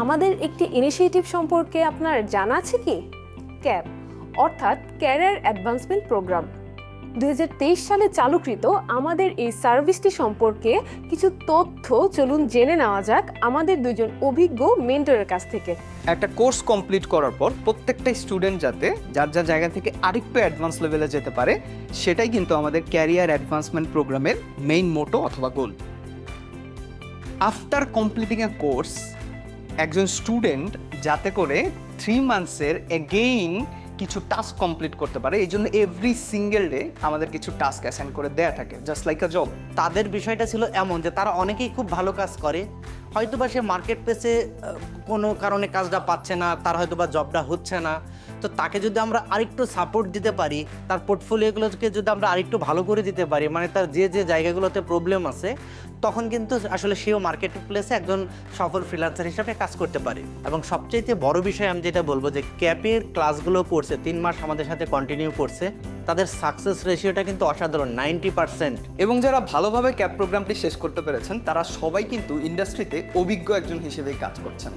আমাদের একটি ইনিশিয়েটিভ সম্পর্কে আপনার জানা আছে কি? ক্যাব অর্থাৎ ক্যারিয়ার অ্যাডভান্সমেন্ট প্রোগ্রাম দু হাজার তেইশ সালে চালুকৃত আমাদের এই সার্ভিসটি সম্পর্কে কিছু তথ্য চলুন জেনে নেওয়া যাক আমাদের দুজন অভিজ্ঞ মেন্টরের কাছ থেকে। একটা কোর্স কমপ্লিট করার পর প্রত্যেকটা স্টুডেন্ট যাতে যার যার জায়গা থেকে আরেকটু অ্যাডভান্স লেভেলে যেতে পারে, সেটাই কিন্তু আমাদের ক্যারিয়ার অ্যাডভান্সমেন্ট প্রোগ্রামের মেইন মোটো অথবা goal after completing a course একজন স্টুডেন্ট যাতে করে থ্রি মান্থসের এগেইন কিছু টাস্ক কমপ্লিট করতে পারে, এই জন্য এভরি সিঙ্গেল ডে আমাদের কিছু টাস্ক অ্যাসাইন করে দেয়া থাকে জাস্ট লাইক আ জব তাদের বিষয়টা ছিল এমন যে তারা অনেকেই খুব ভালো কাজ করে হয়তো বা সে মার্কেট প্লেসে কোনো কারণে কাজটা পাচ্ছে না, তার হয়তো বা জবটা হচ্ছে না তো তাকে যদি আমরা আরেকটু সাপোর্ট দিতে পারি, তার পোর্টফোলিওগুলোকে যদি আমরা আরেকটু ভালো করে দিতে পারি মানে তার যে যে জায়গাগুলোতে প্রবলেম আছে, তখন কিন্তু আসলে সেও মার্কেট প্লেসে একজন সফল ফ্রিল্যান্সার হিসাবে কাজ করতে পারে। এবং সবচেয়ে বড় বিষয় আমি যেটা বলব যে ক্যাপের ক্লাসগুলো করছে, তিন মাস আমাদের সাথে কন্টিনিউ করছে, তাদের সাকসেস রেশিওটা কিন্তু অসাধারণ নাইনটি পার্সেন্ট এবং যারা ভালোভাবে ক্যাপ প্রোগ্রামটি শেষ করতে পেরেছেন, তারা সবাই কিন্তু ইন্ডাস্ট্রিতে অভিজ্ঞ একজন হিসেবে কাজ করছেন।